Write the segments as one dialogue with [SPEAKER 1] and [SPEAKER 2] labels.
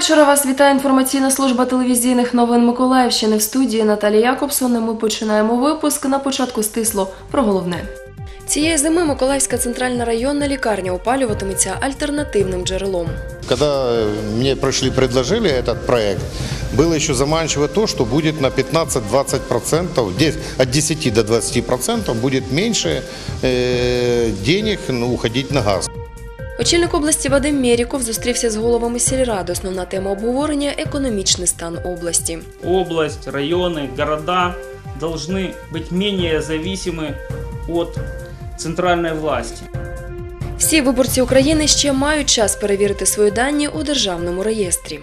[SPEAKER 1] Доброго вечора. Вас вітає інформаційна служба телевізійних новин Миколаївщини. В студії Наталія Якобсон. І Ми починаємо випуск. На початку стисло про головне. Цієї зими Миколаївська центральна районна лікарня опалюватиметься альтернативним джерелом.
[SPEAKER 2] Когда э, мне пришли, предложили этот проект, было еще заманчиво то, что будет на 15-20%, де- от 10 до 20% будет меньше э, денег ну, уходить на газ.
[SPEAKER 1] Очільник області Вадим Мєріков зустрівся з головами сільради. Основна тема обговорення економічний стан області.
[SPEAKER 3] область, районы, города должны быть менее зависимы от центральной власти.
[SPEAKER 1] Всі виборці України ще мають час перевірити свої дані у державному реєстрі.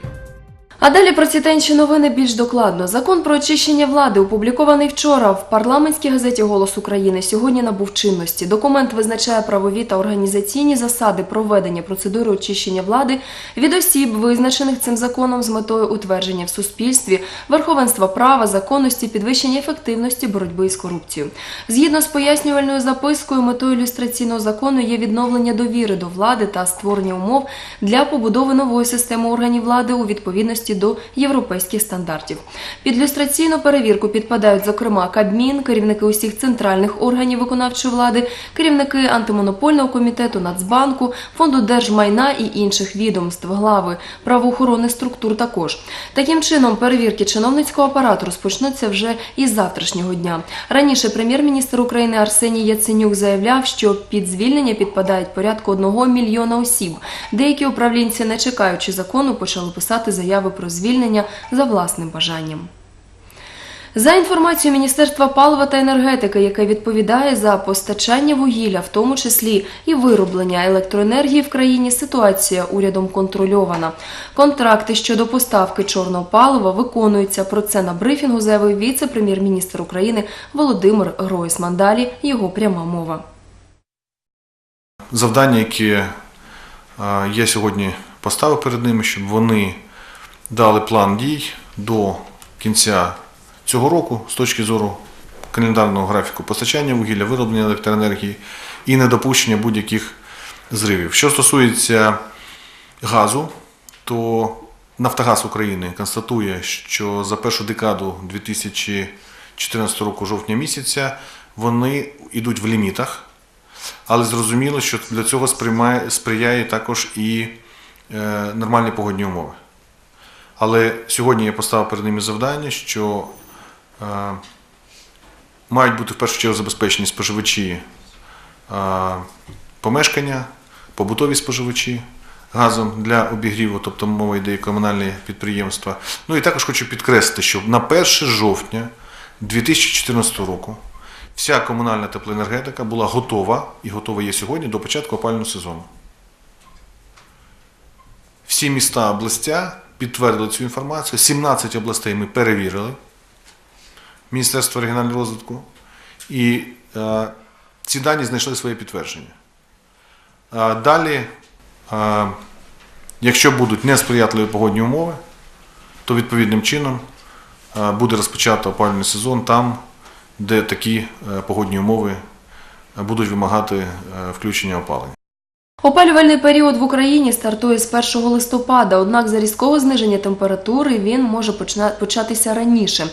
[SPEAKER 1] А далі про ці та інші новини більш докладно. Закон про очищення влади, опублікований вчора в парламентській газеті Голос України, сьогодні набув чинності. Документ визначає правові та організаційні засади проведення процедури очищення влади від осіб, визначених цим законом з метою утвердження в суспільстві, верховенства права, законності, підвищення ефективності боротьби з корупцією. Згідно з пояснювальною запискою, метою ілюстраційного закону є відновлення довіри до влади та створення умов для побудови нової системи органів влади у відповідності до європейських стандартів. Під люстраційну перевірку підпадають, зокрема, Кабмін, керівники усіх центральних органів виконавчої влади, керівники антимонопольного комітету, Нацбанку, фонду держмайна і інших відомств, глави правоохоронних структур також. Таким чином, перевірки чиновницького апарату розпочнуться вже із завтрашнього дня. Раніше прем'єр-міністр України Арсеній Яценюк заявляв, що під звільнення підпадають порядку одного мільйона осіб. Деякі управлінці, не чекаючи закону, почали писати заяви про звільнення за власним бажанням. За інформацією Міністерства палива та енергетики, яке відповідає за постачання вугілля, в тому числі і вироблення електроенергії в країні, ситуація урядом контрольована. Контракти щодо поставки чорного палива виконуються. Про це на брифінгу заявив віце-прем'єр-міністр України Володимир Гройсман. Далі його пряма мова.
[SPEAKER 4] завдання, які е, я сьогодні поставив перед ними, щоб вони дали план дій до кінця цього року з точки зору календарного графіку постачання вугілля, вироблення електроенергії і недопущення будь-яких зривів. Що стосується газу, то Нафтогаз України констатує, що за першу декаду 2014 року жовтня місяця вони йдуть в лімітах. Але зрозуміло, що для цього сприяє також і е, нормальні погодні умови. Але сьогодні я поставив перед ними завдання, що е, мають бути в першу чергу забезпечені споживачі е, помешкання, побутові споживачі газом для обігріву, тобто мова йде і комунальні підприємства. Ну і також хочу підкреслити, що на 1 жовтня 2014 року вся комунальна теплоенергетика була готова і готова є сьогодні до початку опалювального сезону. Всі міста областя підтвердили цю інформацію. 17 областей ми перевірили. Міністерство регіонального розвитку. І е, ці дані знайшли своє підтвердження. Е, далі, е, якщо будуть несприятливі погодні умови, то відповідним чином е, буде розпочато опалювальний сезон там, де такі е, погодні умови е, будуть вимагати е, включення опалення.
[SPEAKER 1] Опалювальний період в Україні стартує з 1 листопада, однак за різкого зниження температури він може початися раніше.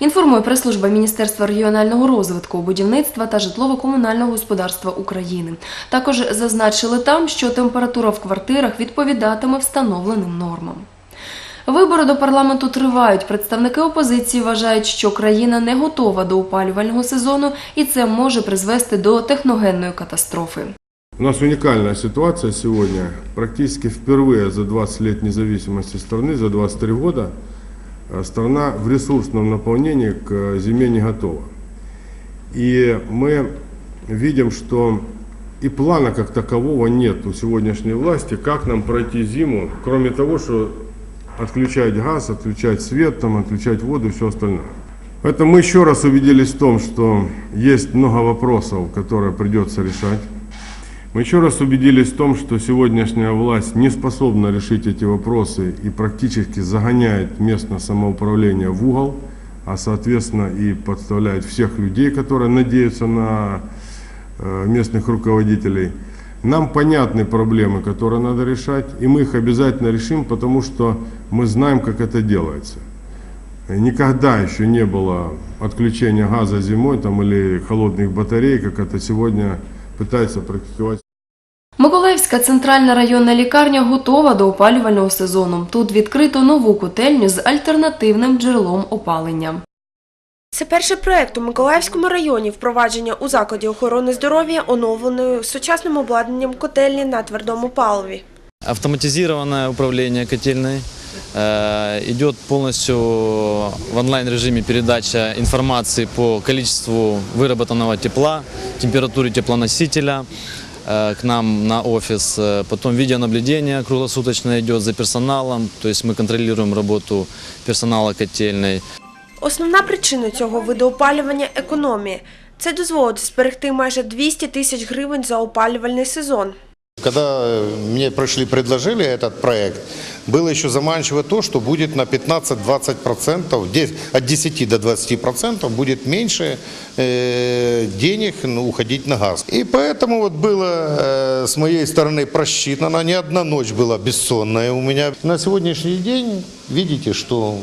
[SPEAKER 1] Інформує прес-служба Міністерства регіонального розвитку, будівництва та житлово-комунального господарства України. Також зазначили там, що температура в квартирах відповідатиме встановленим нормам. Вибори до парламенту тривають. Представники опозиції вважають, що країна не готова до опалювального сезону, і це може призвести до техногенної катастрофи.
[SPEAKER 5] У нас уникальная ситуация сегодня. Практически впервые за 20 лет независимости страны, за 23 года, э, страна в ресурсном наполнении к э, зиме не готова. И мы видим, что и плана как такового нет у сегодняшней власти, как нам пройти зиму, кроме того, что отключать газ, отключать свет, там, отключать воду и все остальное. Поэтому мы еще раз убедились в том, что есть много вопросов, которые придется решать. Мы еще раз убедились в том, что сегодняшняя власть не способна решить эти вопросы и практически загоняет местное самоуправление в угол, а соответственно и подставляет всех людей, которые надеются на э, местных руководителей. Нам понятны проблемы, которые надо решать, и мы их обязательно решим, потому что мы знаем, как это делается. Никогда еще не было отключения газа зимой там, или холодных батарей, как это сегодня пытается практиковать
[SPEAKER 1] Миколаївська центральна районна лікарня готова до опалювального сезону. Тут відкрито нову котельню з альтернативним джерелом опалення.
[SPEAKER 6] Це перший проект у Миколаївському районі впровадження у закладі охорони здоров'я оновленою сучасним обладнанням котельні на твердому паливі.
[SPEAKER 7] Автоматизированное управление котельной. Э, Идет полностью в онлайн-режиме передача информации по количеству выработанного тепла, температуре теплоносителя э, к нам на офис. Э, Потом видеонаблюдение круглосуточно идет за персоналом, то есть мы контролируем работу персонала котельной.
[SPEAKER 6] Основна причина цього виду опалювання економія. Це дозволить зберегти майже 200 тисяч гривень за опалювальний сезон.
[SPEAKER 2] Когда э, мне пришли, предложили этот проект, было еще заманчиво то, что будет на 15-20%, дес- от 10 до 20% будет меньше э, денег ну, уходить на газ. И поэтому вот было э, с моей стороны просчитано, не одна ночь была бессонная у меня. На сегодняшний день видите, что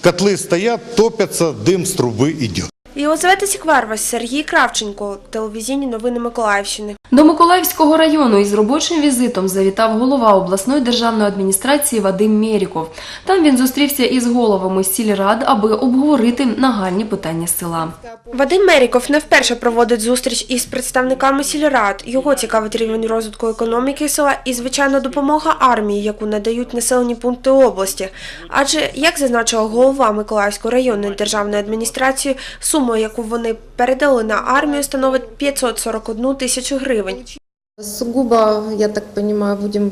[SPEAKER 2] котлы стоят, топятся, дым с трубы идет.
[SPEAKER 6] Єлизавета Сікварва, Сергій Кравченко, телевізійні новини Миколаївщини.
[SPEAKER 1] До Миколаївського району із робочим візитом завітав голова обласної державної адміністрації Вадим Мєріков. Там він зустрівся із головами сільрад, аби обговорити нагальні питання села.
[SPEAKER 6] Вадим Меріков не вперше проводить зустріч із представниками сільрад. Його цікавить рівень розвитку економіки села і, звичайно, допомога армії, яку надають населені пункти області. Адже, як зазначила голова Миколаївської районної державної адміністрації, сума, яку вони передали на армію, становить 541 тисячу гривень.
[SPEAKER 8] Сугубо, я так понимаю, будем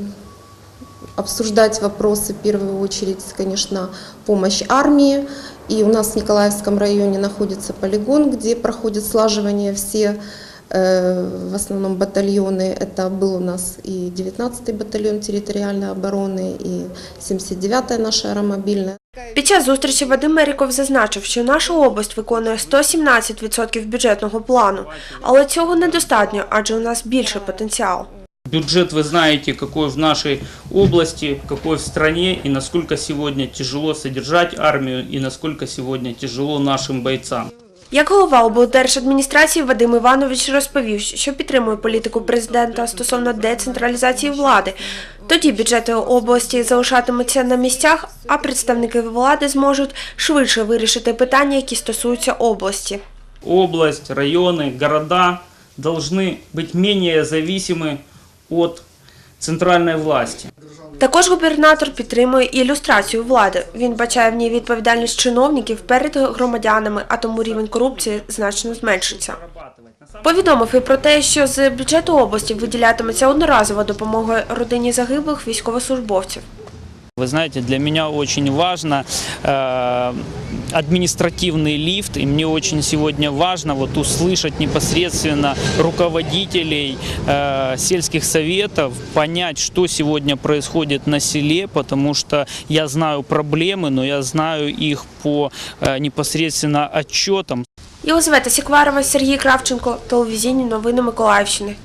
[SPEAKER 8] обсуждать вопросы, в первую очередь, конечно, помощь армии. И у нас в Николаевском районе находится полигон, где проходит слаживание все в основном батальоны. Это был у нас и 19-й батальон территориальной обороны, и 79-я наша аэромобильная.
[SPEAKER 6] Під час зустрічі Вадим Меріков зазначив, що наша область виконує 117% бюджетного плану, але цього недостатньо, адже у нас більший потенціал.
[SPEAKER 3] Бюджет вы знаете, какой в нашей области, какой в стране и насколько сегодня тяжело содержать армию и насколько сегодня тяжело нашим бойцам.
[SPEAKER 6] Як голова облдержадміністрації Вадим Іванович розповів, що підтримує політику президента стосовно децентралізації влади. Тоді бюджети області залишатимуться на місцях, а представники влади зможуть швидше вирішити питання, які стосуються області.
[SPEAKER 3] Область, районы, города должны быть менее зависимы от центральной власті.
[SPEAKER 6] Також губернатор підтримує ілюстрацію влади. Він бачає в ній відповідальність чиновників перед громадянами, а тому рівень корупції значно зменшиться. Повідомив і про те, що з бюджету області виділятиметься одноразова допомога родині загиблих військовослужбовців.
[SPEAKER 3] Вы знаете, для меня очень важно э, административный лифт, и мне очень сегодня важно вот услышать непосредственно руководителей э, сельских советов, понять, что сегодня происходит на селе, потому что я знаю проблемы, но я знаю их по э, непосредственно отчетам.
[SPEAKER 6] Єлизавета Сікварова, Сергій Кравченко, телевізійні новини Миколаївщини.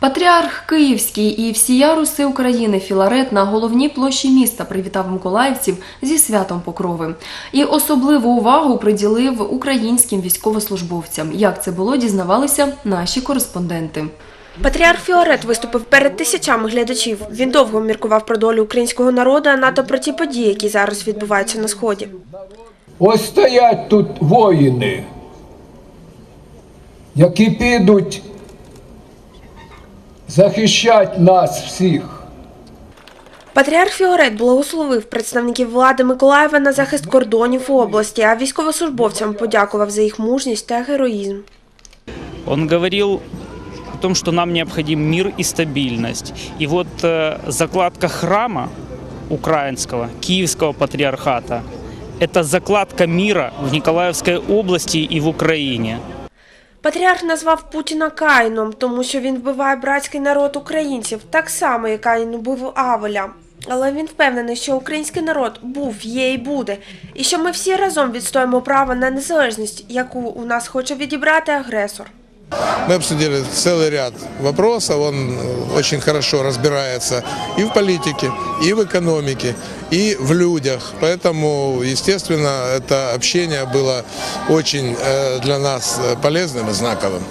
[SPEAKER 1] Патріарх Київський і всія руси України Філарет на головній площі міста привітав миколаївців зі святом Покрови. І особливу увагу приділив українським військовослужбовцям. Як це було, дізнавалися наші кореспонденти.
[SPEAKER 6] Патріарх Філарет виступив перед тисячами глядачів. Він довго міркував про долю українського народу, а надто про ті події, які зараз відбуваються на сході.
[SPEAKER 9] Ось стоять тут воїни, які підуть захищати нас всіх.
[SPEAKER 6] Патріарх Філарет благословив представників влади Миколаєва на захист кордонів області, а військовослужбовцям подякував за їх мужність та героїзм.
[SPEAKER 3] Он говорил о том, что нам необходим мир и стабильность. И вот э, закладка храма украинского, Киевского патриархата, это закладка мира в Николаевской области и в Украине.
[SPEAKER 6] Патріарх назвав Путіна Каїном, тому що він вбиває братський народ українців, так само, як Каїн убив Авеля. Але він впевнений, що український народ був, є і буде, і що ми всі разом відстоїмо право на незалежність, яку у нас хоче відібрати агресор.
[SPEAKER 10] Мы обсудили целый ряд вопросов. Он э, очень хорошо разбирается и в политике, и в экономике, и в людях. Поэтому, естественно, это общение было очень э, для нас э, полезным и знаковым.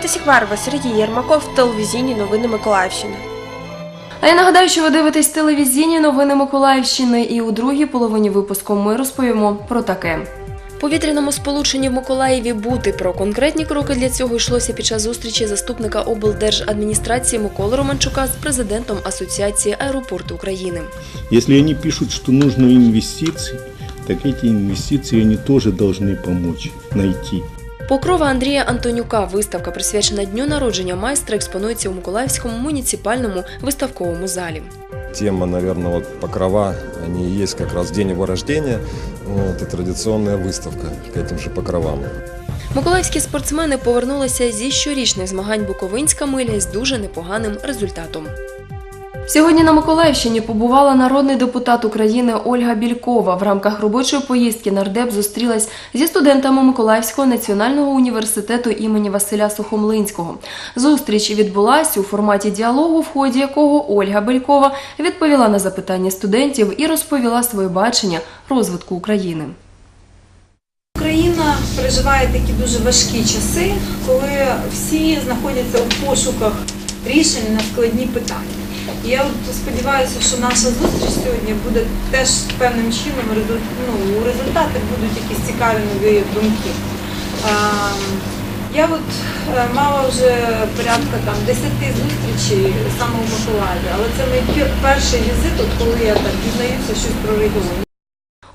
[SPEAKER 6] Єлизавета Сікварова, Сергій Єрмаков, телевізійні новини Миколаївщини.
[SPEAKER 1] А я нагадаю, що ви дивитесь телевізійні новини Миколаївщини, і у другій половині випуску ми розповімо про таке. Повітряному сполученні в Миколаєві бути про конкретні кроки для цього йшлося під час зустрічі заступника облдержадміністрації Миколи Романчука з президентом Асоціації аеропорту України.
[SPEAKER 11] Если они пишут, что нужно инвестиции, так эти инвестиции они тоже должны помочь найти.
[SPEAKER 1] Покрова Андрія Антонюка виставка, присвячена дню народження майстра, експонується у Миколаївському муніципальному виставковому залі.
[SPEAKER 12] Тема, наверное, вот покрова, они и есть как раз день его рождения, вот, и традиционная выставка к этим же покровам.
[SPEAKER 1] Миколаївські спортсмени повернулися зі щорічних змагань Буковинська миля з дуже непоганим результатом. Сьогодні на Миколаївщині побувала народний депутат України Ольга Бількова. В рамках робочої поїздки нардеп зустрілась зі студентами Миколаївського національного університету імені Василя Сухомлинського. Зустріч відбулася у форматі діалогу, в ході якого Ольга Белькова відповіла на запитання студентів і розповіла своє бачення розвитку України.
[SPEAKER 13] Україна переживає такі дуже важкі часи, коли всі знаходяться у пошуках рішень на складні питання. Я от сподіваюся, що наша зустріч сьогодні буде теж певним чином ну, у будуть якісь цікаві нові думки. Я от е, мала вже порядка там 10 зустрічей саме у Миколаєві, але це мій перший візит, от коли я так дізнаюся щось про регіон.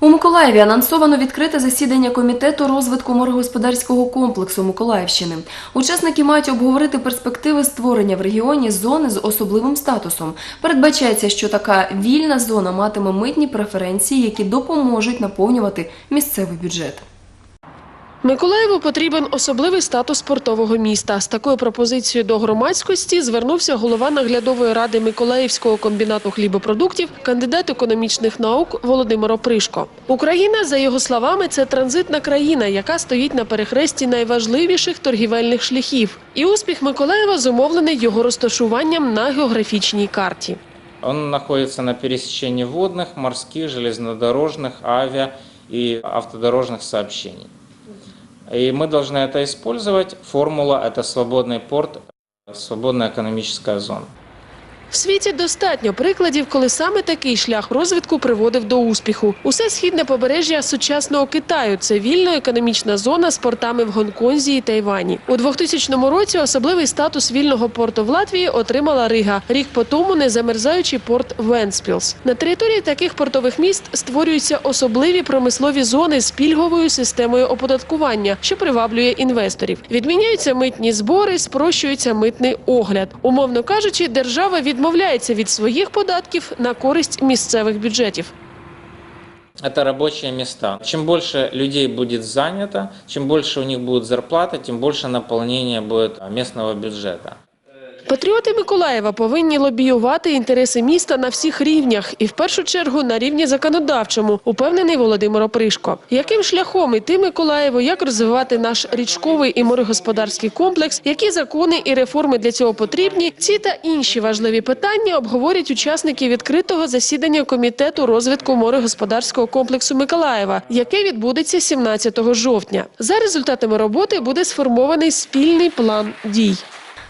[SPEAKER 1] У Миколаєві анонсовано відкрите засідання комітету розвитку моргосподарського комплексу Миколаївщини. Учасники мають обговорити перспективи створення в регіоні зони з особливим статусом. Передбачається, що така вільна зона матиме митні преференції, які допоможуть наповнювати місцевий бюджет.
[SPEAKER 14] Миколаєву потрібен особливий статус портового міста. З такою пропозицією до громадськості звернувся голова наглядової ради Миколаївського комбінату хлібопродуктів, кандидат економічних наук Володимир Опришко. Україна, за його словами, це транзитна країна, яка стоїть на перехресті найважливіших торгівельних шляхів. І успіх Миколаєва зумовлений його розташуванням на географічній карті.
[SPEAKER 15] Он находится на пересечении водных, морских, железнодорожных, авиа и автодорожных сообщений. И мы должны это использовать. Формула – это свободный порт, свободная экономическая зона.
[SPEAKER 14] В світі достатньо прикладів, коли саме такий шлях розвитку приводив до успіху. Усе східне побережжя сучасного Китаю це вільна економічна зона з портами в Гонконзі і Тайвані. У 2000 році особливий статус вільного порту в Латвії отримала Рига. Рік по тому незамерзаючий порт Венспілс. На території таких портових міст створюються особливі промислові зони з пільговою системою оподаткування, що приваблює інвесторів. Відміняються митні збори, спрощується митний огляд. Умовно кажучи, держава відмовляється від своїх податків на користь місцевих бюджетів.
[SPEAKER 15] Это рабочие места. Чем больше людей будет занято, чем больше у них будет зарплата, тем больше наполнения будет местного бюджета.
[SPEAKER 14] Патріоти Миколаєва повинні лобіювати інтереси міста на всіх рівнях і в першу чергу на рівні законодавчому, упевнений Володимир Опришко. Яким шляхом іти Миколаєву, як розвивати наш річковий і морегосподарський комплекс, які закони і реформи для цього потрібні? Ці та інші важливі питання обговорять учасники відкритого засідання комітету розвитку морегосподарського комплексу Миколаєва, яке відбудеться 17 жовтня. За результатами роботи буде сформований спільний план дій.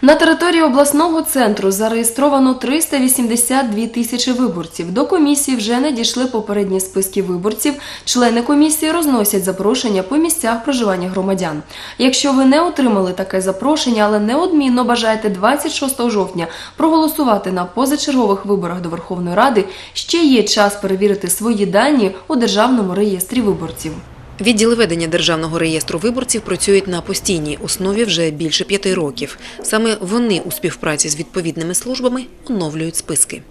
[SPEAKER 1] На території обласного центру зареєстровано 382 тисячі виборців. До комісії вже надійшли попередні списки виборців. Члени комісії розносять запрошення по місцях проживання громадян. Якщо ви не отримали таке запрошення, але неодмінно бажаєте 26 жовтня проголосувати на позачергових виборах до Верховної Ради, ще є час перевірити свої дані у державному реєстрі виборців.
[SPEAKER 16] Відділи ведення державного реєстру виборців працюють на постійній основі вже більше п'яти років. Саме вони у співпраці з відповідними службами оновлюють списки.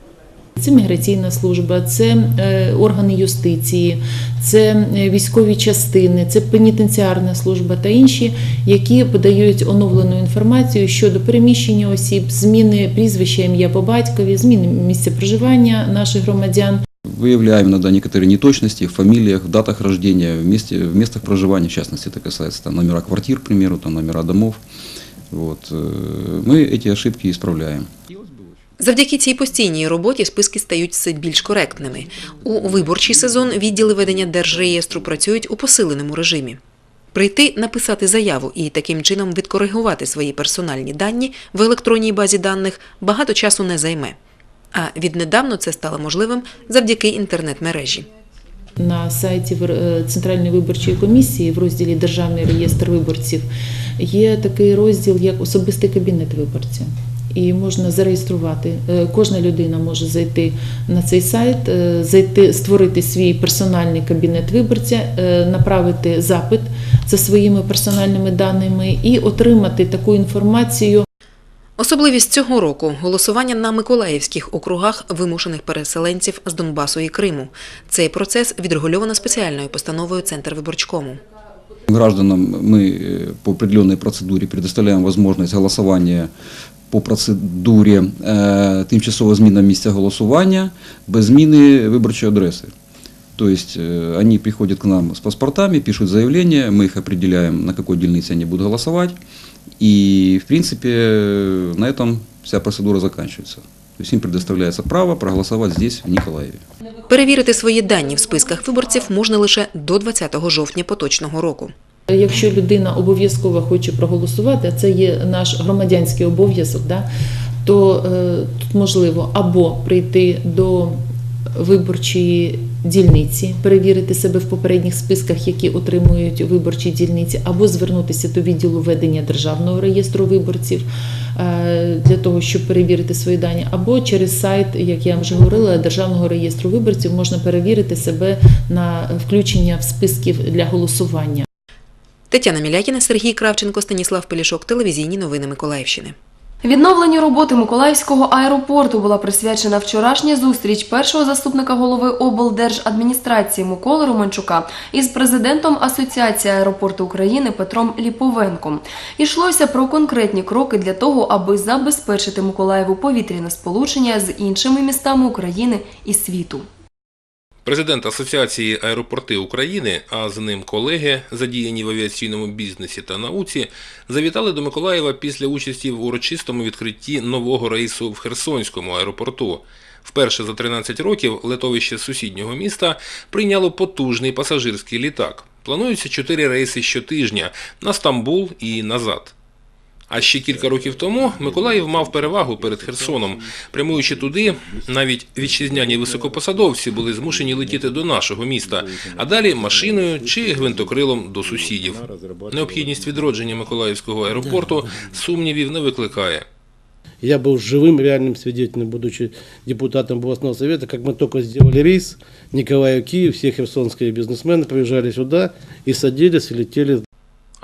[SPEAKER 17] Це міграційна служба, це е, органи юстиції, це е, військові частини, це пенітенціарна служба та інші, які подають оновлену інформацію щодо переміщення осіб, зміни прізвища, ім'я по батькові, зміни місця проживання наших громадян.
[SPEAKER 18] Выявляем иногда некоторые неточности в фамилиях, в датах рождения, в, месте, в местах проживания, в частности, это касается там, номера квартир, к примеру, там, номера домов. Вот. э, Мы эти ошибки исправляем.
[SPEAKER 16] Завдяки цій постійній роботі списки стають все більш коректними. У виборчий сезон відділи ведення держреєстру працюють у посиленому режимі. Прийти, написати заяву і таким чином відкоригувати свої персональні дані в електронній базі даних багато часу не займе. А віднедавно це стало можливим завдяки інтернет-мережі.
[SPEAKER 17] На сайті е, Центральної виборчої комісії в розділі Державний реєстр виборців є такий розділ, як особистий кабінет виборця. І можна зареєструвати. Е, Кожна людина може зайти на цей сайт, е, зайти, створити свій персональний кабінет виборця, направити запит за своїми персональними даними і отримати таку інформацію
[SPEAKER 16] Особливість цього року голосування на миколаївських округах вимушених переселенців з Донбасу і Криму. Цей процес відрегульовано спеціальною постановою Центр виборчкому.
[SPEAKER 18] Гражданам мы э, по определенной процедуре предоставляем возможность голосования по процедуре э, тимчасового зміна місця голосування без зміни виборчої адреси. То есть э, они приходят к нам с паспортами, пишут заявление, мы их определяем, на какой дельнице они будут голосовать. И, в принципе, э, на этом вся процедура заканчивается. То есть им предоставляется право проголосовать здесь, в Николаеве.
[SPEAKER 16] Перевірити свої дані в списках виборців можна лише до 20 жовтня поточного року.
[SPEAKER 17] Якщо людина обов'язково хоче проголосувати, а це є наш громадянський обов'язок, да, то е, тут можливо або прийти до виборчої дільниці, перевірити себе в попередніх списках, які отримують виборчі дільниці, або звернутися до відділу ведення державного реєстру виборців е, для того, щоб перевірити свої дані, або через сайт, як я вже говорила, державного реєстру виборців можна перевірити себе на включення в списків для голосування.
[SPEAKER 16] Тетяна Мілякіна, Сергій Кравченко, Станіслав Пелішок, телевізійні новини Миколаївщини.
[SPEAKER 1] Відновленню роботи Миколаївського аеропорту була присвячена вчорашня зустріч першого заступника голови облдержадміністрації Миколи Романчука із президентом Асоціації аеропорту України Петром Ліповенком. Ішлося про конкретні кроки для того, аби забезпечити Миколаєву повітряне сполучення з іншими містами України і світу.
[SPEAKER 19] Президент Асоціації аеропорти України, а з ним колеги, задіяні в авіаційному бізнесі та науці, завітали до Миколаєва після участі в урочистому відкритті нового рейсу в Херсонському аеропорту. Вперше за 13 років летовище сусіднього міста прийняло потужний пасажирський літак. Планується 4 рейси щотижня на Стамбул і назад. А ще кілька років тому Миколаїв мав перевагу перед Херсоном. Прямуючи туди, навіть вітчизняні високопосадовці були змушені летіти до нашого міста, а далі машиною чи гвинтокрилом до сусідів. Необхідність відродження Миколаївського аеропорту сумнівів не викликає.
[SPEAKER 20] Я был живым реальным свидетелем, будучи депутатом областного совета, как мы только сделали рейс Николаев-Киев, все херсонские бизнесмены приезжали сюда и садились и летели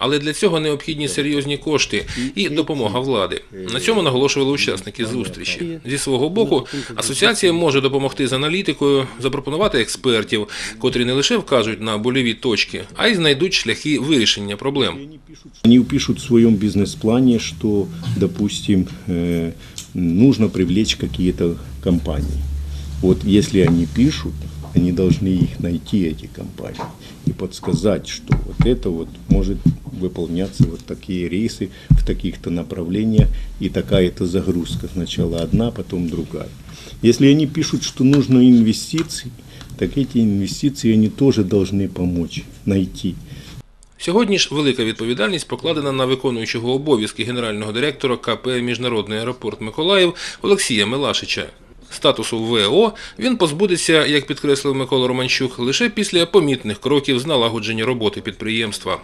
[SPEAKER 19] Але для цього необхідні серйозні кошти і допомога влади. На цьому наголошували учасники зустрічі. Зі свого боку, асоціація може допомогти з аналітикою, запропонувати експертів, котрі не лише вкажуть на больові точки, а й знайдуть шляхи вирішення проблем.
[SPEAKER 11] Они пишут в своем бизнес-плане, что, допустим, э, нужно привлечь какие-то компании. Вот если они пишут, они должны их найти, эти компании, и подсказать, что вот это вот может выполняться вот такие рейсы в таких-то направлениях, и такая-то загрузка. Сначала одна, потом другая. Если они пишут, что нужно инвестиции, так эти инвестиции они тоже должны помочь найти.
[SPEAKER 19] Сьогодні ж велика відповідальність покладена на виконуючого обов'язки генерального директора КП Міжнародний аеропорт Миколаїв Олексія Милашича. Статусу ВО він позбудеться, як підкреслив Микола Романчук, лише після помітних кроків з налагодження роботи підприємства.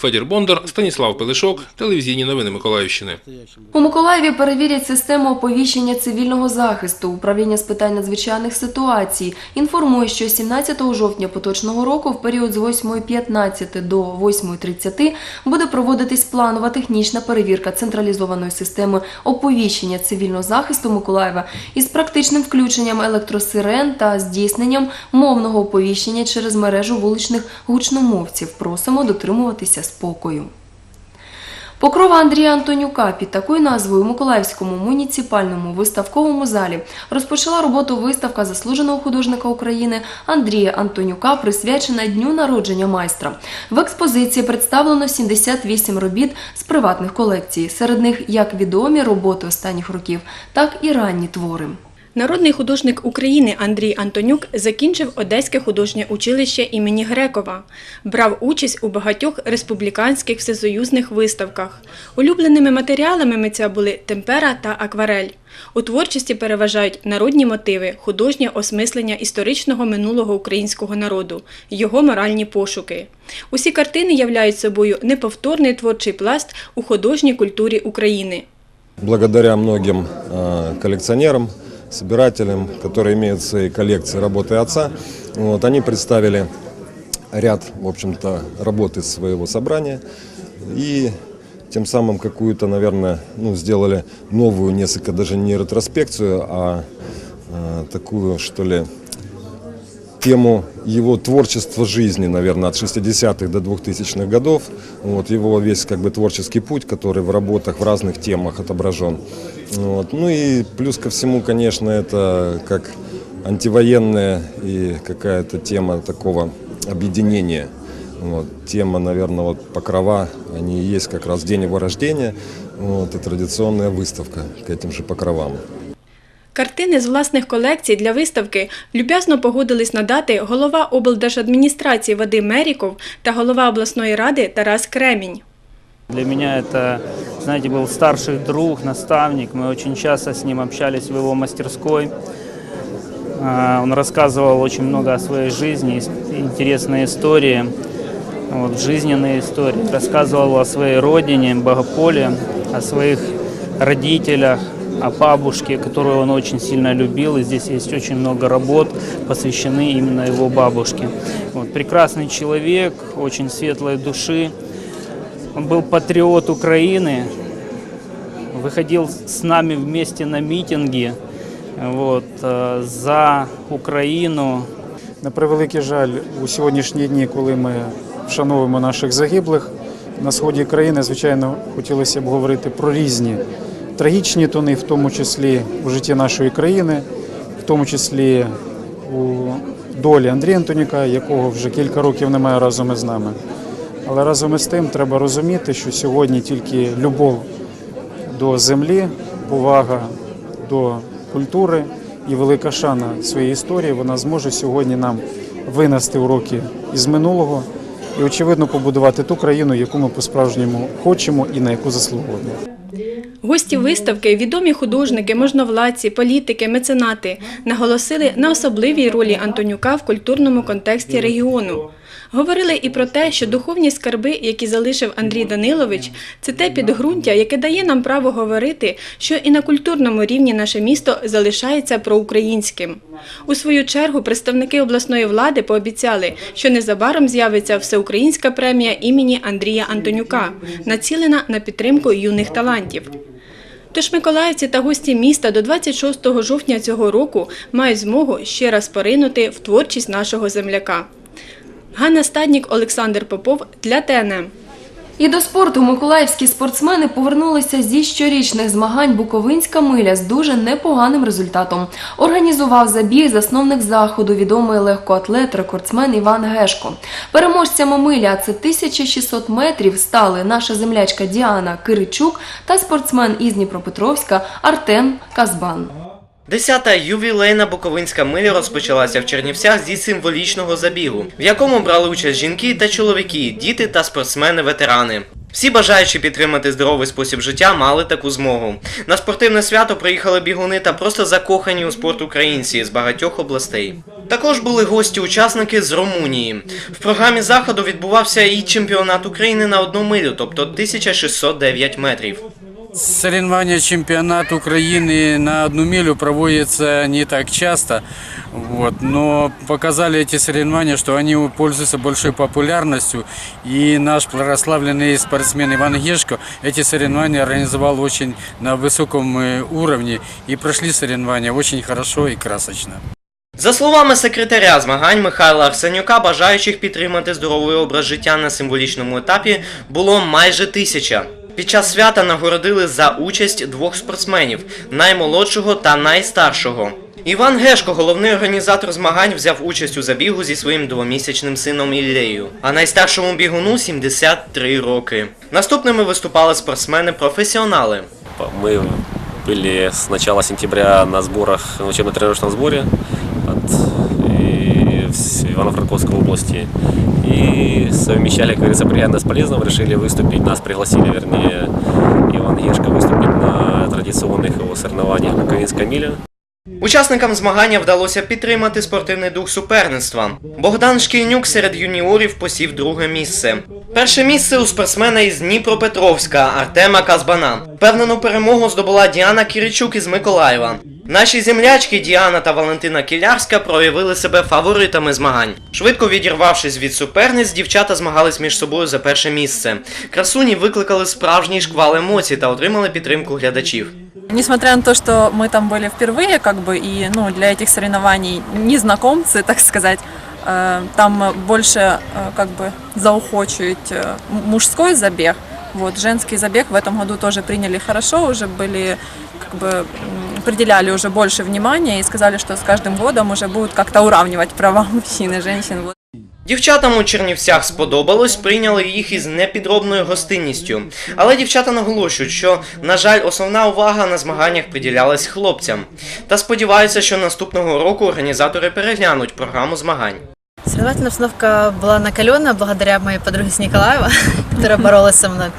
[SPEAKER 19] Федір Бондар, Станіслав Пелешок, телевізійні новини Миколаївщини.
[SPEAKER 1] У Миколаєві перевірять систему оповіщення цивільного захисту. Управління з питань надзвичайних ситуацій інформує, що 17 жовтня поточного року в період з 8.15 до 8.30 буде проводитись планова технічна перевірка централізованої системи оповіщення цивільного захисту Миколаєва із практичним включенням електросирен та здійсненням мовного оповіщення через мережу вуличних гучномовців. Просимо дотримуватися спокою. Покрова Андрія Антонюка під такою назвою у Миколаївському муніципальному виставковому залі розпочала роботу виставка заслуженого художника України Андрія Антонюка, присвячена дню народження майстра. В експозиції представлено 78 робіт з приватних колекцій. Серед них як відомі роботи останніх років, так і ранні твори.
[SPEAKER 21] Народний художник України Андрій Антонюк закінчив Одеське художнє училище імені Грекова. Брав участь у багатьох республіканських всесоюзних виставках. Улюбленими матеріалами митця були темпера та акварель. У творчості переважають народні мотиви, художнє осмислення історичного минулого українського народу, його моральні пошуки. Усі картини являють собою неповторний творчий пласт у художній культурі України.
[SPEAKER 12] Благодаря многим э, коллекционерам, собирателям, которые имеют в своей коллекции работы отца, вот, они представили ряд, в общем-то, работ из своего собрания и тем самым какую-то, наверное, ну, сделали новую, несколько даже не ретроспекцию, а э, такую, что ли, тему его творчества жизни, наверное, от 60-х до 2000-х годов. Вот, его весь как бы творческий путь, который в работах в разных темах отображен. Вот. Ну и плюс ко всему, конечно, это как антивоенная и какая-то тема такого объединения. Вот. Тема, наверное, вот покрова, они и есть как раз день его рождения, вот, и традиционная выставка к этим же покровам.
[SPEAKER 21] Картини з власних колекцій для виставки люб'язно погодились надати голова облдержадміністрації Вадим Меріков та голова обласної ради Тарас Кремінь.
[SPEAKER 3] Для меня это, знаете, был старший друг, наставник. Мы очень часто с ним общались в его мастерской. А, Он рассказывал очень много о своей жизни, ис- интересные истории, вот, жизненные истории. Рассказывал о своей родине, Богополе, о своих родителях, о бабушке, которую он очень сильно любил. И здесь есть очень много работ, посвящены именно его бабушке. Вот, прекрасный человек, очень светлой души. Он был патриот Украины, выходил с нами вместе на митинги вот, э, за Україну.
[SPEAKER 22] На превеликий жаль, у сьогоднішні дні, коли ми вшановуємо наших загиблих на сході країни, звичайно, хотілося б говорити про різні Трагічні тони, в тому числі у житті нашої країни, в тому числі у долі Андрія Антонюка, якого вже кілька років немає разом із нами. Але разом із тим треба розуміти, що сьогодні тільки любов до землі, повага до культури і велика шана своєї історії, вона зможе сьогодні нам винести уроки із минулого і, очевидно, побудувати ту країну, яку ми по-справжньому хочемо і на яку заслуговуємо.
[SPEAKER 21] Гості виставки, відомі художники, можновладці, політики, меценати наголосили на особливій ролі Антонюка в культурному контексті регіону. Говорили і про те, що духовні скарби, які залишив Андрій Данилович, це те підґрунтя, яке дає нам право говорити, що і на культурному рівні наше місто залишається проукраїнським. У свою чергу представники обласної влади пообіцяли, що незабаром з'явиться всеукраїнська премія імені Андрія Антонюка, націлена на підтримку юних талантів. Тож миколаївці та гості міста до 26 жовтня цього року мають змогу ще раз поринути в творчість нашого земляка. Ганна Стаднік, Олександр Попов для ТНМ.
[SPEAKER 1] І до спорту миколаївські спортсмени повернулися зі щорічних змагань Буковинська миля з дуже непоганим результатом. Організував забіг засновник заходу, відомий легкоатлет, рекордсмен Іван Гешко. Переможцями миля це 1600 метрів стали наша землячка Діана Киричук та спортсмен із Дніпропетровська Артем Казбан.
[SPEAKER 23] Десята ювілейна Буковинська миля розпочалася в Чернівцях зі символічного забігу, в якому брали участь жінки та чоловіки, діти та спортсмени-ветерани. Всі бажаючі підтримати здоровий спосіб життя мали таку змогу. На спортивне свято приїхали бігуни та просто закохані у спорт українці з багатьох областей. Також були гості-учасники з Румунії. В програмі заходу відбувався і чемпіонат України на одну милю, тобто 1609 метрів.
[SPEAKER 24] Соревнования чемпионат Украины на одну милю проводятся не так часто, вот, но показали эти соревнования, что они пользуются большой популярностью. И наш прославленный спортсмен Иван Гешко эти соревнования организовал очень на высоком э, уровне. И прошли соревнования очень хорошо и красочно.
[SPEAKER 23] За словами секретаря змагань Михайла Арсенюка, бажаючих підтримати здоровий образ життя на символічному етапі було майже тисяча. Під час свята нагородили за участь двох спортсменів наймолодшого та найстаршого. Іван Гешко, головний організатор змагань, взяв участь у забігу зі своїм двомісячним сином Іллею, а найстаршому бігуну 73 роки. Наступними виступали спортсмени-професіонали.
[SPEAKER 25] Мы были с начала сентября на сборах, на учебно-тренировочном сборе от и с Ивано-Франковской области. И совмещали, как говорится, приятное с полезным, решили выступить, нас пригласили, вернее, Иван Ешко выступить на традиционных его соревнованиях Буковинская миля.
[SPEAKER 23] Учасникам змагання вдалося підтримати спортивний дух суперництва. Богдан Шкільнюк серед юніорів посів друге місце. Перше місце у спортсмена із Дніпропетровська Артема Казбана. Впевнену перемогу здобула Діана Кіричук із Миколаєва. Наші землячки Діана та Валентина Кілярська проявили себе фаворитами змагань. Швидко відірвавшись від суперниць, дівчата змагались між собою за перше місце. Красуні викликали справжній шквал емоцій та отримали підтримку глядачів.
[SPEAKER 26] Несмотря на то, что мы там были впервые, как бы, и ну, для этих соревнований незнакомцы, так сказать, э, там больше э, как бы заухочивать э, мужской забег. Вот, женский забег в этом году тоже приняли хорошо, уже были как бы м, определяли уже больше внимания и сказали, что с каждым годом уже будут как-то уравнивать права мужчин и женщин.
[SPEAKER 23] Дівчатам у Чернівцях сподобалось, прийняли їх із непідробною гостинністю. Але дівчата наголошують, що, на жаль, основна увага на змаганнях приділялась хлопцям. Та сподіваються, що наступного року організатори переглянуть програму змагань.
[SPEAKER 27] Соревновательная обстановка была накаленная благодаря моей подруге с Николаева, которая боролась со мной.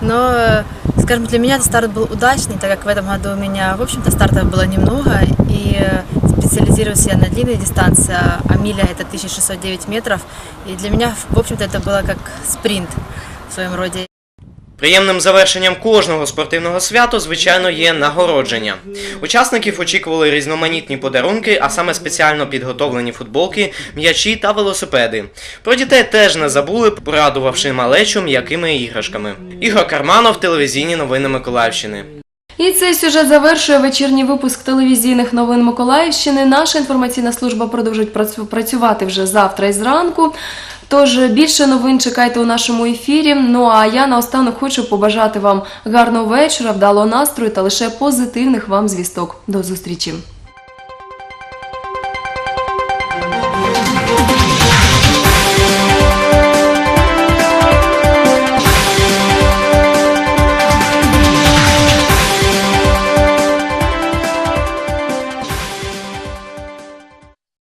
[SPEAKER 27] Но, э, скажем, для меня этот старт был удачный, так как в этом году у меня, в общем-то, стартов было немного, и э, специализируюсь я на длинной дистанции, а а миля это 1609 метров, и для меня, в общем-то, это было как спринт в своем роде.
[SPEAKER 23] Приємним завершенням кожного спортивного святу, звичайно, є нагородження. Учасників очікували різноманітні подарунки, а саме спеціально підготовлені футболки, м'ячі та велосипеди. Про дітей теж не забули, порадувавши малечу м'якими іграшками. Ігор Карманов, телевізійні новини Миколаївщини.
[SPEAKER 1] І цей сюжет завершує вечірній випуск телевізійних новин Миколаївщини. Наша інформаційна служба продовжить працю- працювати вже завтра і зранку. Тож більше новин чекайте у нашому ефірі. Ну а я наостанок хочу побажати вам гарного вечора, вдалого настрою та лише позитивних вам звісток. До зустрічі!